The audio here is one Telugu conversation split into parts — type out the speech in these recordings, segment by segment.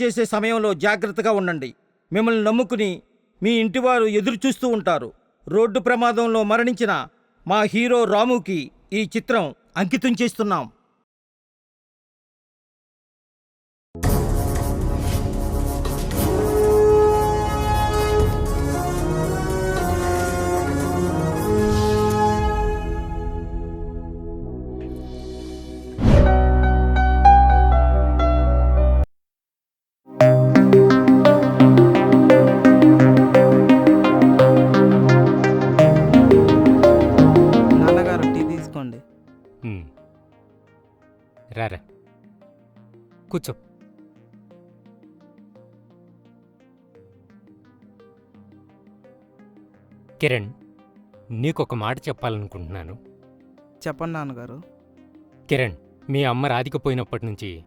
చేసే సమయంలో జాగ్రత్తగా ఉండండి. మిమ్మల్ని నమ్ముకుని మీ ఇంటివారు ఎదురు చూస్తూ ఉంటారు. రోడ్డు ప్రమాదంలో మరణించిన మా హీరో రాముకి ఈ చిత్రం అంకితం చేస్తున్నాం. కూర్చో. కిరణ్ నీకొక మాట చెప్పాలనుకుంటున్నాను. చెప్పండి నాన్నగారు. కిరణ్ మీ అమ్మ రాధికపోయినప్పటి నుంచి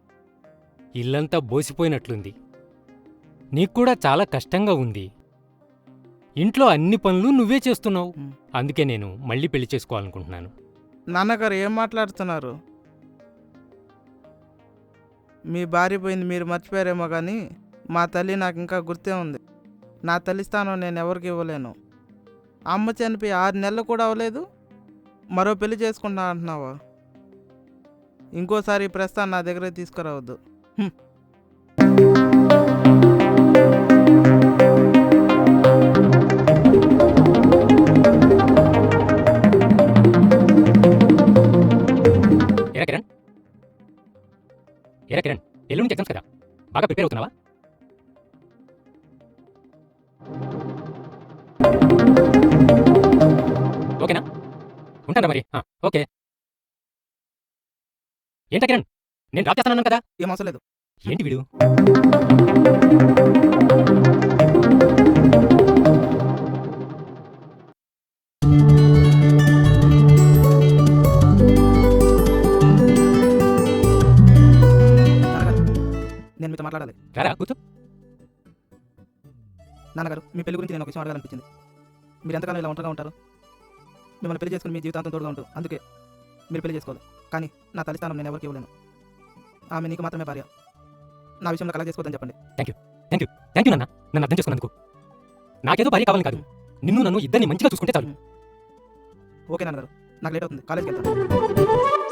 ఇల్లంతా బోసిపోయినట్లుంది. నీకు కూడా చాలా కష్టంగా ఉంది. ఇంట్లో అన్ని పనులు నువ్వే చేస్తున్నావు. అందుకే నేను మళ్ళీ పెళ్ళి చేసుకోవాలనుకుంటున్నాను. నాన్నగారు ఏం మాట్లాడుతున్నారు? మీ భార్య పోయింది మీరు మర్చిపోయారేమో కానీ మా తల్లి నాకు ఇంకా గుర్తే ఉంది. నా తల్లి స్థానం నేను ఎవరికి ఇవ్వలేను. అమ్మ చనిపోయి ఆరు నెలలు కూడా అవ్వలేదు. మరో పెళ్ళి చేసుకుంటా అంటున్నావా ఇంకోసారి ఈ నా దగ్గర తీసుకురావద్దు. ఎరా కిరణ్ ఎల్లుండి ఎగ్జామ్స్ కదా. బాగా ప్రిపేర్ అవుతున్నావా? ఓకేనా? ఉంటానా మరి. ఓకే. ఏంటా కిరణ్? నేను డ్రాప్ చేస్తానన్నాను కదా. ఏం అవసరం లేదు. ఏంటి వీడు? మీతో మాట్లాడాలి. రారా కూర్చో. నాన్నగారు మీ పెళ్ళి గురించి నేను ఒక విషయం అడగాలనిపించింది. మీరు ఎంతకాలం ఇలా ఒంటరిగా ఉంటారు? మిమ్మల్ని పెళ్ళి చేసుకుని మీ జీవితాంతం తోడుగా ఉంటారు అందుకే మీరు పెళ్ళి చేసుకోవాలి. కానీ నా తల్లి స్థానం నేను ఎవరికి ఇవ్వలేను. ఆమె నీకు మాత్రమే భార్య. నా విషయంలో కలగ చేసుకోవద్దని చెప్పండి. థ్యాంక్ యూ నాన్న. నన్ను అర్థం చేసుకున్నందుకు. నాకేదో భార్య కావాలని కాదు. నిన్ను నన్ను ఇద్దరిని మంచిగా చూసుకుంటే చాలు. ఓకే నాన్నగారు. నాకు లేట్ అవుతుంది. కాలేజ్కి వెళ్తాను.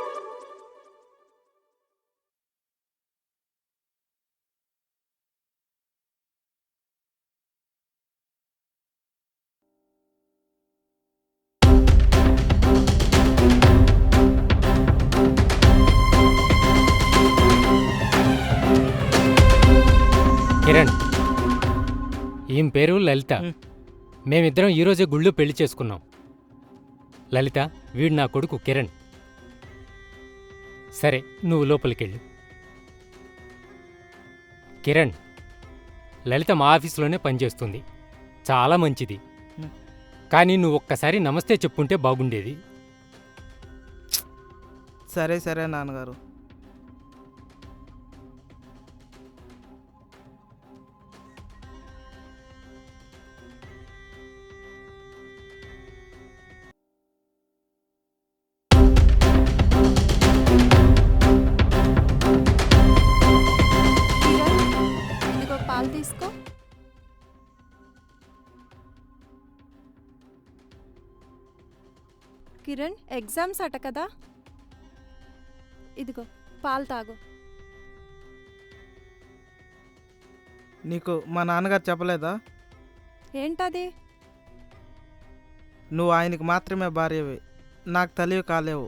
ఈమె పేరు లలిత. మేమిద్దరం ఈరోజే గుళ్ళో పెళ్ళి చేసుకున్నాం. లలిత వీడు నా కొడుకు కిరణ్. సరే నువ్వు లోపలికెళ్ళు. కిరణ్ లలిత మా ఆఫీసులోనే పనిచేస్తుంది. చాలా మంచిది. కానీ నువ్వు ఒక్కసారి నమస్తే చెప్పుంటే బాగుండేది. సరే సరే నాన్నగారు. తీసుకో కిరణ్ ఎగ్జామ్స్ అట కదా? ఇదిగో పాలు తాగు. నీకు మా నాన్నగారు చెప్పలేదా? ఏంటది? నువ్వు ఆయనకి మాత్రమే భార్యవి. నాకు తల్లివి కాలేవు.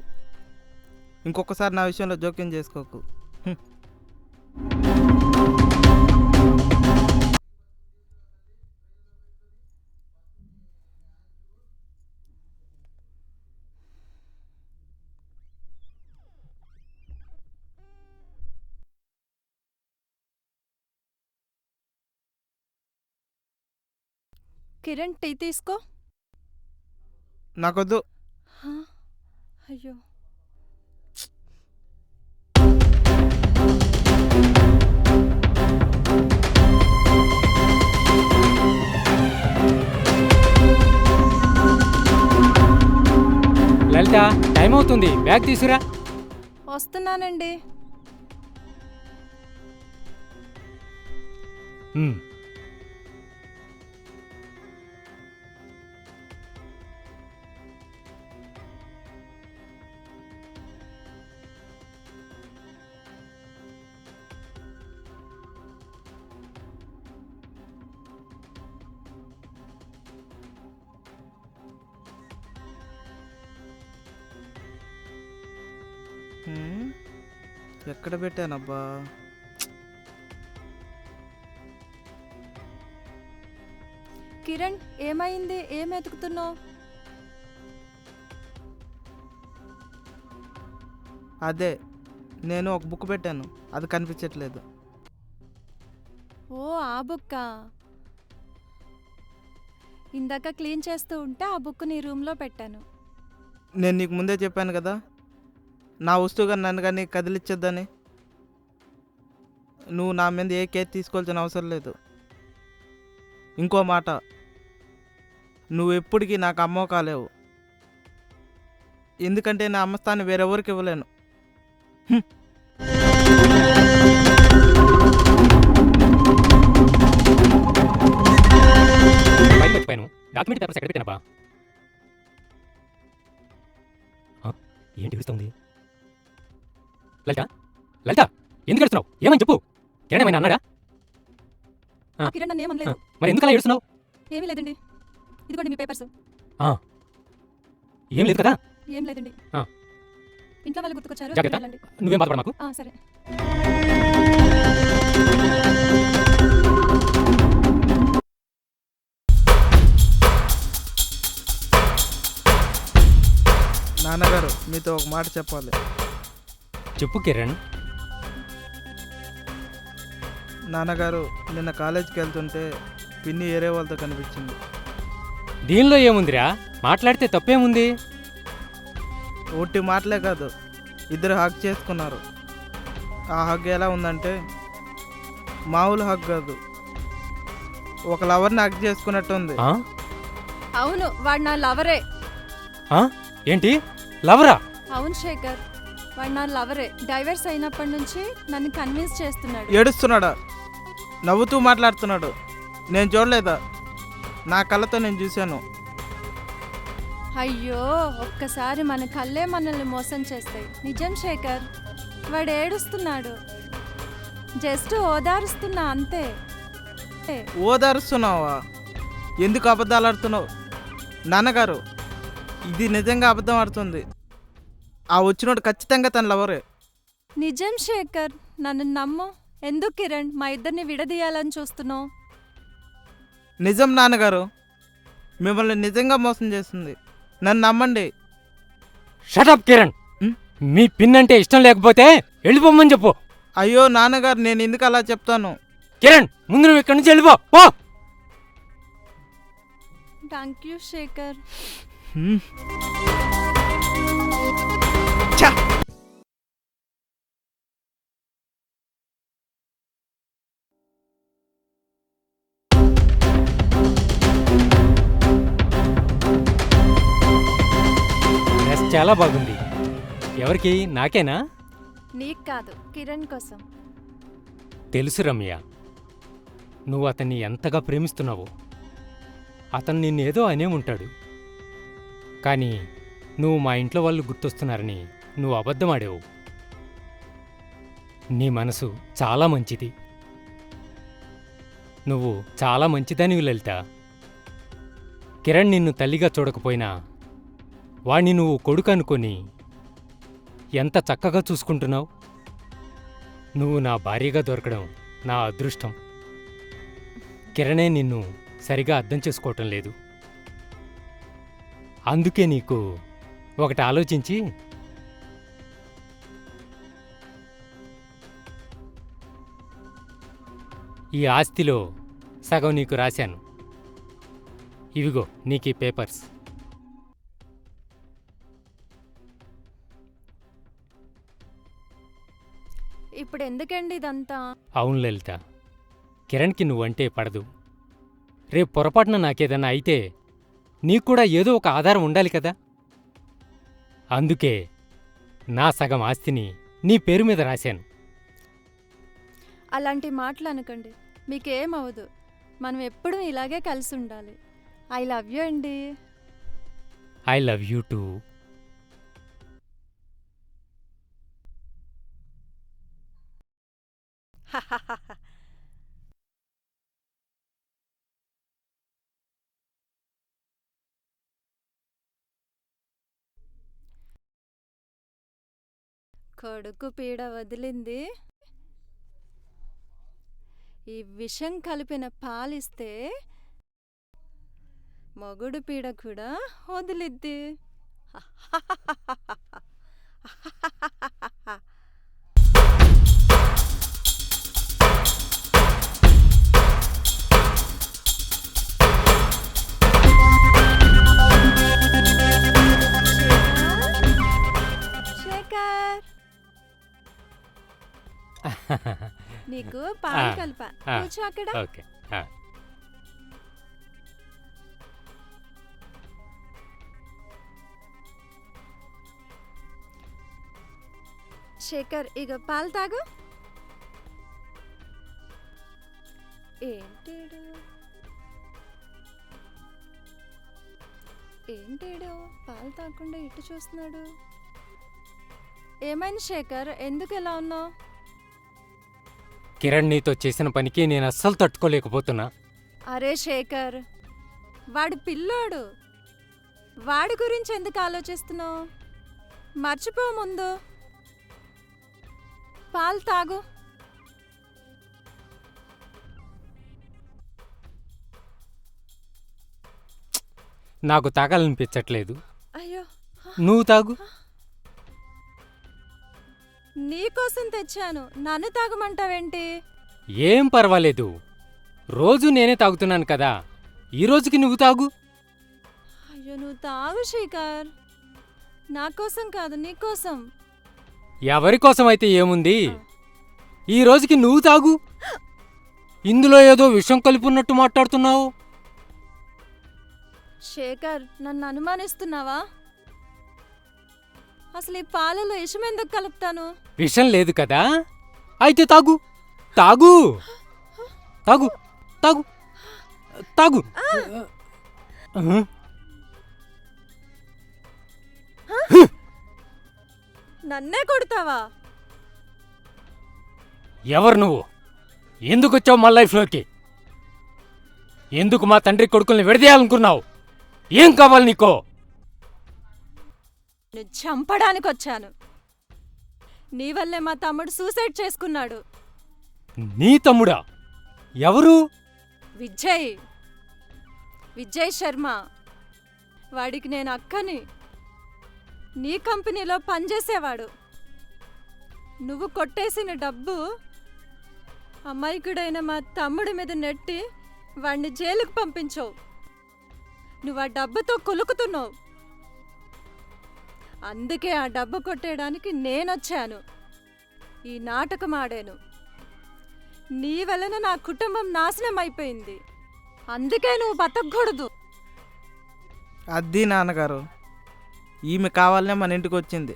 ఇంకొకసారి నా విషయంలో జోక్యం చేసుకోకు. కిరణ్ టీ తీసుకో. నాకొద్దు. అయ్యో. లలిత టైం అవుతుంది. బ్యాగ్ తీసుకురా. వస్తున్నానండి. ఎక్కడ పెట్టానబ్బా? కిరణ్ ఏమైంది? ఏం వెతుకుతున్నావు? అదే నేను ఒక బుక్ పెట్టాను. అది కనిపించట్లేదు. ఓ ఆ బుక్కా? ఇందాక క్లీన్ చేస్తూ ఉంటే ఆ బుక్ నీ రూమ్లో పెట్టాను. నేను నీకు ముందే చెప్పాను కదా నా వస్తువుగా నన్ను కానీ కదిలిచ్చొద్దని నువ్వు నా మీద ఏ కేర్ తీసుకోవాల్సిన అవసరం లేదు. ఇంకో మాట. నువ్వు ఎప్పటికీ నాకు అమ్మ కాలేవు. ఎందుకంటే నా అమ్మస్థాన్ని వేరెవరికి ఇవ్వలేను. డాక్యుమెంట్ పేపర్స్ ఎక్కడ పెట్టానబ్బా ఏంటి ఏడుస్తోంది లలిత? లలిత ఎందుకు ఏడుస్తున్నావు? ఏమని చెప్పు. కిరణ్ ఏమైనా అన్నాడా? ఆ. కిరణ్ నన్ను ఏమనలేదు మరి ఎందుకు అలా ఏడుస్తున్నావు? ఏమీ లేదండి. ఇదిగోండి మీ పేపర్స్. ఏం లేదు కదా? ఏం లేదండి. ఆ. ఇంట్లో వాళ్ళు గుర్తుకొచ్చారు జాగ్రత్త. వెళ్ళండి. నువ్వేం బాధపడ మాకు. ఆ, సరే. నాన్నగారు మీతో ఒక మాట చెప్పాలి. చెప్పు కిరణ్. నాన్నగారు నిన్న కాలేజీకి వెళ్తుంటే పిన్ని ఏరే వాళ్ళతో కనిపించింది. దీనిలో ఏముందిరా? మాట్లాడితే తప్పేముంది? ఒట్టి మాటలే కాదు ఇద్దరు హగ్ చేసుకున్నారు. ఆ హగ్ ఎలా ఉందంటే మామూలు హగ్ కాదు ఒక లవర్ని హగ్ చేసుకున్నట్టు ఉంది ఆ? అవును వాడు నా లవరే. ఆ? ఏంటి? లవరా? అవును శేఖర్. వాడు నా లవరే. డైవర్స్ అయినప్పటి నుంచి నన్ను కన్విన్స్ చేస్తున్నాడు. ఏడుస్తున్నాడా? నవ్వుతూ మాట్లాడుతున్నాడు. నేను చూడలేదా? నా కళ్ళతో నేను చూశాను. అయ్యో ఒక్కసారి మన కళ్ళే మనల్ని మోసం చేస్తాయి. నిజం శేఖర్? వాడు ఏడుస్తున్నాడు. జస్ట్ ఓదారుస్తున్నా అంతే. ఓదారుస్తున్నావా? ఎందుకు అబద్ధాలు ఆడుతున్నావు? నాన్నగారు ఇది నిజంగా అబద్ధం ఆడుతుంది. ఆ వచ్చినోడు ఖచ్చితంగా తన లవరే. నిజం శేఖర్ నన్ను నమ్ము. ఎందుకు కిరణ్ మా ఇద్దరిని విడదీయాలని చూస్తున్నావు? నిజం నాన్నగారు మిమ్మల్ని నిజంగా మోసం చేస్తుంది. నన్ను నమ్మండి. షటప్ కిరణ్. మీ పిన్ అంటే ఇష్టం లేకపోతే వెళ్ళిపోమని చెప్పు. అయ్యో నాన్నగారు నేను ఎందుకు అలా చెప్తాను? కిరణ్ ముందు నువ్వు ఇక్కడి నుంచి వెళ్ళిపో. పో. Thank you Shekhar. చాలా బాగుంది. ఎవరికి? నాకేనా? నీకు కాదు కిరణ్ కోసం. తెలుసు రమ్య. నువ్వు అతన్ని ఎంతగా ప్రేమిస్తున్నావో. అతను నిన్నేదో అనే ఉంటాడు. కానీ నువ్వు మా ఇంట్లో వాళ్ళు గుర్తొస్తున్నారని నువ్వు అబద్ధమాడావు నీ మనసు చాలా మంచిది. నువ్వు చాలా మంచిదానివి లలిత. కిరణ్ నిన్ను తల్లిగా చూడకపోయినా వాణ్ణి నువ్వు కొడుకు అనుకొని ఎంత చక్కగా చూసుకుంటున్నావు? నువ్వు నా భార్యగా దొరకడం నా అదృష్టం. కిరణే నిన్ను సరిగా అర్థం చేసుకోవటం లేదు. అందుకే నీకు ఒకటి ఆలోచించి ఈ ఆస్తిలో సగం నీకు రాశాను. ఇవిగో నీకు ఈ పేపర్స్. ఇప్పుడు ఎందుకండి ఇదంతా? అవును లలిత కిరణ్కి నువ్వంటే పడదు. రేపు పొరపాటున నాకేదన్నా అయితే నీకు కూడా ఏదో ఒక ఆధారం ఉండాలి కదా? అందుకే నా సగం ఆస్తిని నీ పేరు మీద రాశాను. అలాంటి మాటలు అనకండి మీకేమవదు మనం ఎప్పుడూ ఇలాగే కలిసి ఉండాలి. ఐ లవ్ యూ అండి. I love you too. కొడుకు పీడ వదిలింది. ఈ విషం కలిపిన పాలిస్తే మొగుడు పీడ కూడా వదిలిద్ది. నీకు పాలు ఆ, కలప. ఆ. కూర్చో అక్కడ. ఓకే ఆ. శేఖర్ ఇక పాలు తాగు. ఏంటేడు ఏంటేడు పాలు తాగకుండా ఇటు చూస్తున్నాడు. ఏమైంది శేఖర్? ఎందుకు ఎలా ఉన్నావు? కిరణ్ నీతో చేసిన పనికి నేను అస్సలు తట్టుకోలేకపోతున్నా. అరే శేఖర్ వాడు పిల్లోడు. వాడి గురించి ఎందుకు ఆలోచిస్తున్నావు? మర్చిపో ముందు. పాలు తాగు. నాకు తాగాలనిపించట్లేదు. అయ్యో. నువ్వు తాగు. నీకోసం తెచ్చాను. నన్ను తాగమంటావేంటి? ఏం పర్వాలేదు. రోజు నేనే తాగుతున్నాను కదా. ఈ రోజుకి నువ్వు తాగు. అయ్యో నువ్వు తాగు శేఖర్. నా కోసం కాదు నీకోసం ఎవరి కోసం అయితే ఏముంది? ఈ రోజుకి నువ్వు తాగు. ఇందులో ఏదో విషం కలిపున్నట్టు మాట్లాడుతున్నావు. శేఖర్ నన్ను అనుమానిస్తున్నావా? అసలు ఈ పాలలో విషం ఎందుకు కలుపుతాను? విషం లేదు కదా? అయితే తాగు. తాగు. తాగు. తాగు. తాగు. నన్నే కొడతావా? ఎవరు నువ్వు? ఎందుకు వచ్చావు మా లైఫ్లోకి? ఎందుకు మా తండ్రి కొడుకుల్ని విడదీయాలనుకున్నావు? ఏం కావాలి నీకో? నేను చంపడానికి వచ్చాను నీ వల్లే మా తమ్ముడు సూసైడ్ చేసుకున్నాడు. నీ తమ్ముడా? ఎవరు? విజయ్. విజయ్ శర్మ. వాడికి నేను అక్కని. నీ కంపెనీలో పనిచేసేవాడు. నువ్వు కొట్టేసిన డబ్బు అమాయకుడైన మా తమ్ముడి మీద నెట్టి వాడిని జైలుకు పంపించావు నువ్వు ఆ డబ్బుతో కొలుకుతున్నావు. అందుకే ఆ డబ్బు కొట్టేయడానికి నేనొచ్చాను. ఈ నాటకం ఆడాను నీ వలన నా కుటుంబం నాశనం అయిపోయింది అందుకే నువ్వు బతకూడదు అది నాన్నగారు ఈమె కావాలనే మన ఇంటికి వచ్చింది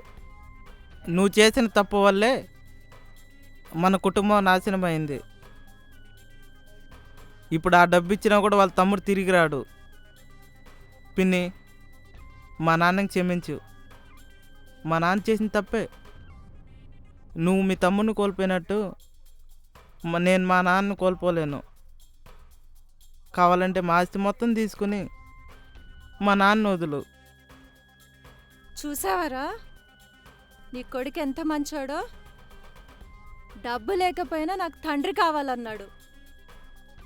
నువ్వు చేసిన తప్పు వల్లే మన కుటుంబం నాశనం అయింది ఇప్పుడు ఆ డబ్బు ఇచ్చినా కూడా వాళ్ళ తమ్ముడు తిరిగి రాడు పిన్ని మా నాన్నకి క్షమించు. మా నాన్న చేసిన తప్పే. నువ్వు మీ తమ్ముడిని కోల్పోయినట్టు నేను మా నాన్నని కోల్పోలేను. కావాలంటే మా ఆస్తి మొత్తం తీసుకుని మా నాన్న వదులు. చూసావరా? నీ కొడుకు ఎంత మంచోడో? డబ్బు లేకపోయినా నాకు తండ్రి కావాలన్నాడు.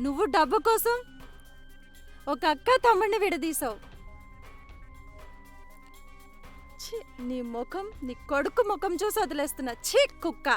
నువ్వు డబ్బు కోసం ఒక అక్క తమ్ముడిని విడదీసావు. ఛీ, నీ ముఖం నీ కొడుకు ముఖం చూసి వదిలేస్తున్నా ఛీ కుక్క.